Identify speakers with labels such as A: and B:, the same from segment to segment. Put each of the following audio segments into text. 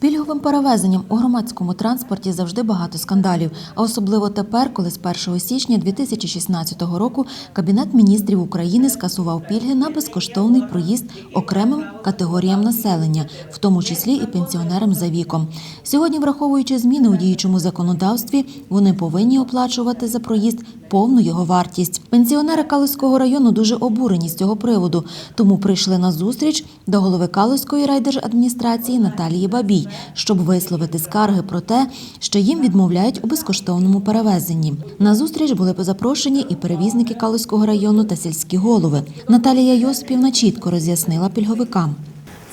A: пільговим перевезенням у громадському транспорті завжди багато скандалів, а особливо тепер, коли з 1 січня 2016 року Кабінет міністрів України скасував пільги на безкоштовний проїзд окремим категоріям населення, в тому числі і пенсіонерам за віком. Сьогодні, враховуючи зміни у діючому законодавстві, вони повинні оплачувати за проїзд повну його вартість. Пенсіонери Калузького району дуже обурені з цього приводу, тому прийшли на зустріч до голови Калузької райдержадміністрації Наталії Бабій, щоб висловити скарги про те, що їм відмовляють у безкоштовному перевезенні. На зустріч були запрошені і перевізники Калузького району та сільські голови. Наталія Йоспівна чітко роз'яснила пільговикам.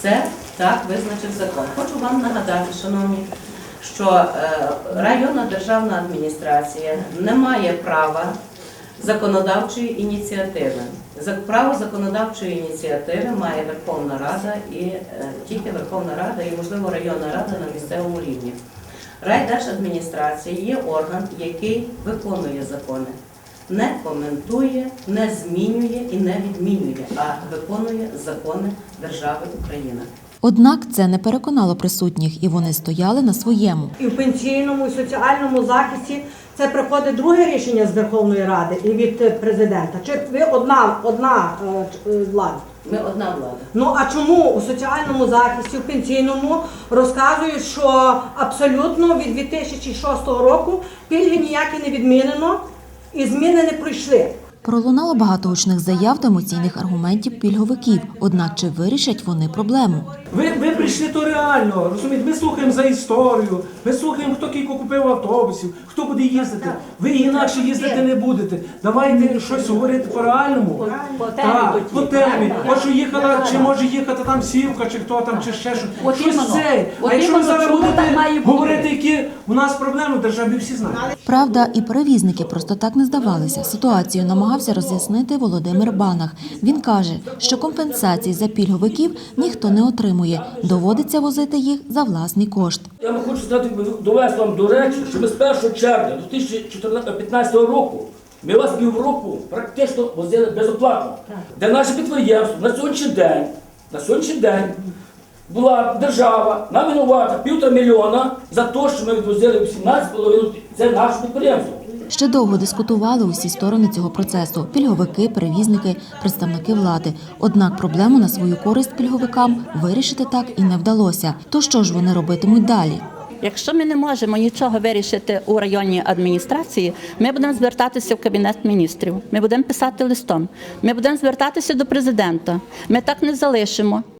B: Це так визначив закон. Хочу вам нагадати, шановні, що е, районна державна адміністрація не має права законодавчої ініціативи. Право законодавчої ініціативи має Верховна Рада і е, тільки Верховна Рада і, можливо, районна рада на місцевому рівні. Райдержадміністрація є орган, який виконує закони. Не коментує, не змінює і не відмінює, а виконує закони держави Україна.
A: Однак це не переконало присутніх, і вони стояли на своєму.
C: І в пенсійному, і соціальному захисті це приходить друге рішення з Верховної Ради і від е, президента. Чи ви одна, одна е, е, влада?
B: Ми одна влада.
C: Ну а чому у соціальному захисті, в пенсійному розказують, що абсолютно від 2006 року пільги ніякі не відмінено і зміни не пройшли?
A: Пролунало багато гучних заяв та емоційних аргументів пільговиків. Однак чи вирішать вони проблему?
D: Ви, ви прийшли то реально, розумієте? Ми слухаємо за історію, ми слухаємо, хто кілько купив автобусів, хто буде їздити. Ви інакше їздити не будете. Давайте щось говорити по реальному. Так, по темі. От що їхала, чи може їхати там сівка, чи хто там, чи ще щось. Щось це. А якщо ви зараз будете говорити, які у нас проблеми в державі, всі знають.
A: Правда, і перевізники просто так не здавалися. Ситуацію намагався роз'яснити Володимир Банах. Він каже, що компенсацій за пільговиків ніхто не отримує. Доводиться возити їх за власний кошт.
E: Я вам хочу сказати, довести вам до речі, що ми з 1 червня 2015 року ми вас півроку практично возили безоплатно. Де наше підприємство на сьогоднішній день, на сьогоднішній день була держава нам винувата півтора мільйона за те, що ми відвозили 18,5, це наше підприємство.
A: Ще довго дискутували усі сторони цього процесу: пільговики, перевізники, представники влади. Однак проблему на свою користь пільговикам вирішити так і не вдалося. То що ж вони робитимуть далі?
F: Якщо ми не можемо нічого вирішити у районній адміністрації, ми будемо звертатися в кабінет міністрів. Ми будемо писати листом. Ми будемо звертатися до президента. Ми так не залишимо.